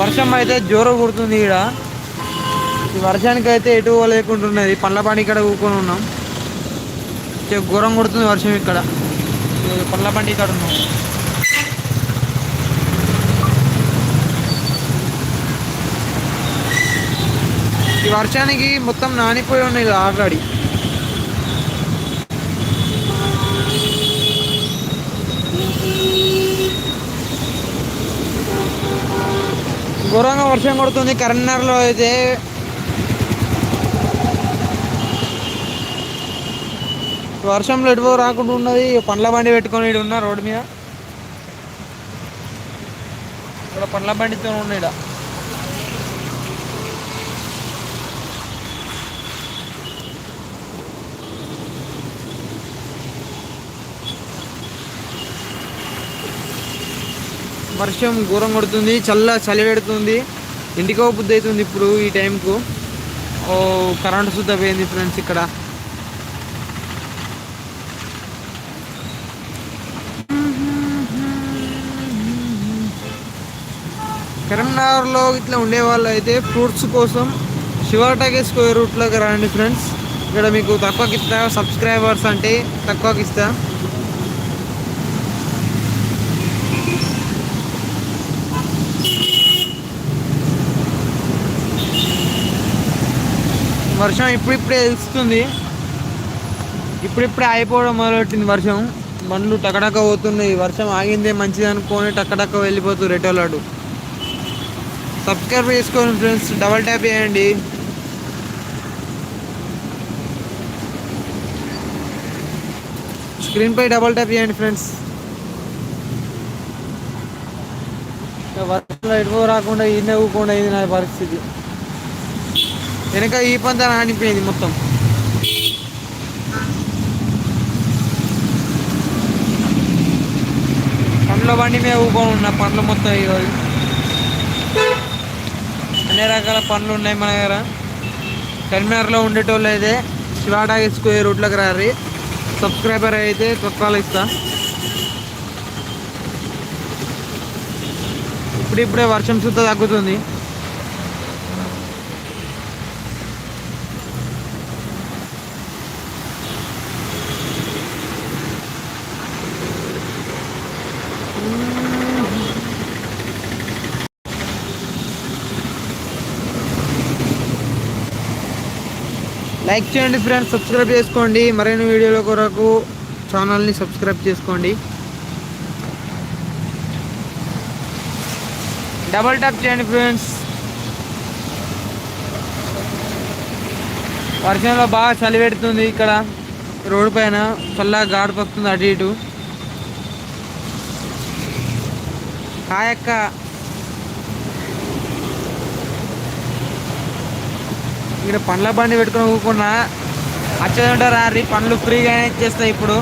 వర్షం అయితే జోరు కుడుతుంది ఈడ. ఈ వర్షానికి అయితే ఎటు లేకుంటున్నది పండ్ల పని ఇక్కడ కూకొని ఉన్నాం. ఘోరం కొడుతుంది వర్షం ఇక్కడ. ఈ పండ్ల ఇక్కడ ఉన్నాం. ఈ వర్షానికి మొత్తం నానిపోయి ఉన్నాయి ఆల్రెడీ. ఘోరంగా వర్షం పడుతుంది కరీంనగర్లో అయితే. వర్షంలో ఎటువో రాకుండా ఉన్నది పండ్ల బండి పెట్టుకొని ఈడ ఉన్న రోడ్డు మీద. ఇక్కడ పండ్ల బండితో ఉన్నాయి వర్షం ఘోరం కొడుతుంది చల్ల చలి పెడుతుంది ఇంటికో బుద్ధి అవుతుంది ఇప్పుడు ఈ టైంకు. ఓ కరెంట్ శుద్ధ పోయింది ఫ్రెండ్స్ ఇక్కడ. కరీంనగర్లో ఇట్లా ఉండేవాళ్ళు అయితే ఫ్రూట్స్ కోసం శివాటాకి స్క్వేర్ రూట్లోకి రండి ఫ్రెండ్స్. ఇక్కడ మీకు తక్కువకి ఇస్తా సబ్స్క్రైబర్స్ అంటే తక్కువకి ఇస్తా వర్షం ఇప్పుడిప్పుడే తెలుస్తుంది. ఇప్పుడిప్పుడే అయిపోవడం మొదలెట్టింది వర్షం. బండ్లు టకటక పోతున్నాయి. వర్షం ఆగిందే మంచిది అనుకొని టకటక వెళ్ళిపోతుంది రెటోలాడు సబ్స్క్రైబ్ చేసుకోండి ఫ్రెండ్స్. డబల్ ట్యాప్ చేయండి. స్క్రీన్ పై డబల్ ట్యాప్ చేయండి ఫ్రెండ్స్. వర్షంలో ఎటువో రాకుండా ఈ నవ్వుకుండా ఇది నా పరిస్థితి. వెనక ఈ పంత నానిపోయింది మొత్తం. పండ్ల బండి మీద ఊకొని ఉన్న పండ్లు మొత్తం ఈరోజు అన్ని రకాల పండ్లు ఉన్నాయి మన దగ్గర. కరీంనగర్లో ఉండేటోళ్ళు అయితే శివాటాకి స్క్వేర్ రూట్లోకి రారి. సబ్స్క్రైబర్ అయితే తొక్కాలు ఇస్తా. ఇప్పుడిప్పుడే వర్షం సుత్త తగ్గుతుంది. లైక్ చేయండి ఫ్రెండ్స్ సబ్స్క్రైబ్ చేసుకోండి. మరిన్ని వీడియోల కొరకు ఛానల్ని సబ్స్క్రైబ్ చేసుకోండి. డబల్ ట్యాప్ చేయండి ఫ్రెండ్స్. వర్షంలో బాగా చలి పెడుతుంది ఇక్కడ. రోడ్డు పైన చల్లగా గాడి వస్తుంది అటు ఇటు. కాయక్క ఇక్కడ పండ్ల బండి పెట్టుకుని ఊరుకున్నా. వచ్చేదంటారు రీ పండ్లు ఫ్రీగానే ఇచ్చేస్తాయి ఇప్పుడు.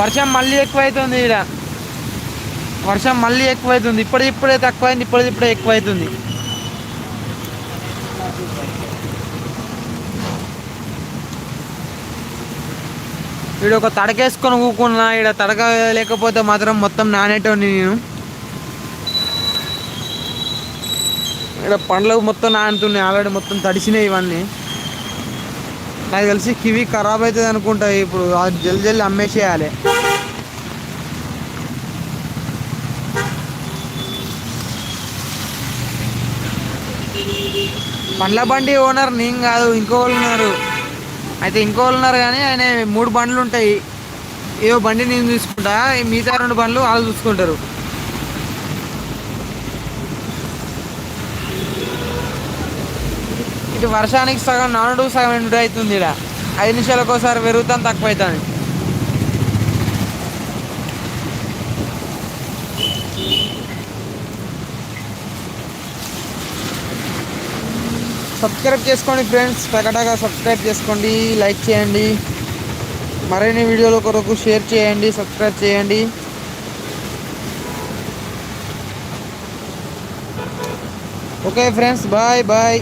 వర్షం మళ్ళీ ఎక్కువైతుంది ఇక్కడ వర్షం మళ్ళీ ఎక్కువైతుంది. ఇప్పుడు ఇప్పుడే తక్కువైంది ఇప్పుడు ఇప్పుడే ఎక్కువైతుంది. వీడు ఒక తడకేసుకొని ఊకున్నా ఇక్కడ తడక లేకపోతే మాత్రం మొత్తం నానేటోని నేను. ఇక్కడ పండ్లు మొత్తం నానుతున్నాయి ఆల్రెడీ మొత్తం తడిసినాయి ఇవన్నీ. నాకు తెలిసి కివి ఖరాబ్ అవుతుంది అనుకుంటా ఇప్పుడు అది జల్ది జల్ది అమ్మేసేయాలి. పండ్ల బండి ఓనర్ నేను కాదు ఇంకో వాళ్ళు ఉన్నారు. అయితే ఇంకో వాళ్ళు ఉన్నారు కానీ ఆయన మూడు బండ్లు ఉంటాయి. ఏవో బండి నేను చూసుకుంటా. ఈ మిగతా రెండు బండ్లు వాళ్ళు చూసుకుంటారు. ఇటు వర్షానికి సగం నానుడు సగం ఎండు అవుతుంది ఇక్కడ ఐదు నిమిషాలకు ఒకసారి పెరుగుతాం తక్కువ అవుతుంది సబ్స్క్రైబ్ చేసుకోండి ఫ్రెండ్స్. టకటగా సబ్స్క్రైబ్ చేసుకోండి. లైక్ చేయండి. మరిన్ని వీడియోల కొరకు షేర్ చేయండి. సబ్స్క్రైబ్ చేయండి. Okay friends. Bye bye.